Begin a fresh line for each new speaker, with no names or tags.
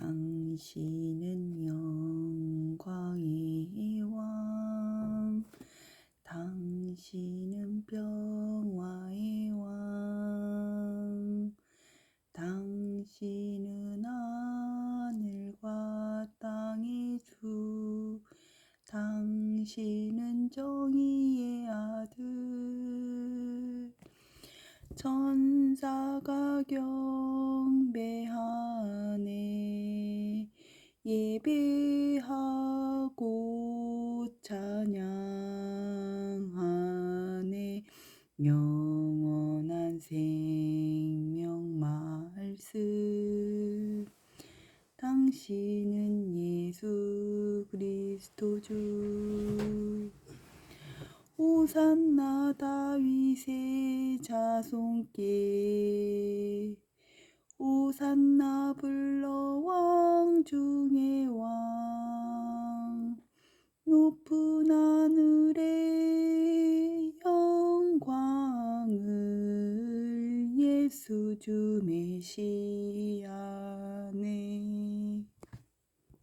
당신은 영광의 왕, 당신은 평화의 왕, 당신은 하늘과 땅의 주, 당신은 정의의 아들, 천사가 경 예배하고 찬양하네. 영원한 생명 말씀. 당신은 예수 그리스도 주. 오산나 다윗의 자손께 오산나 불러 왕 하늘의 영광을 예수 주 메시아네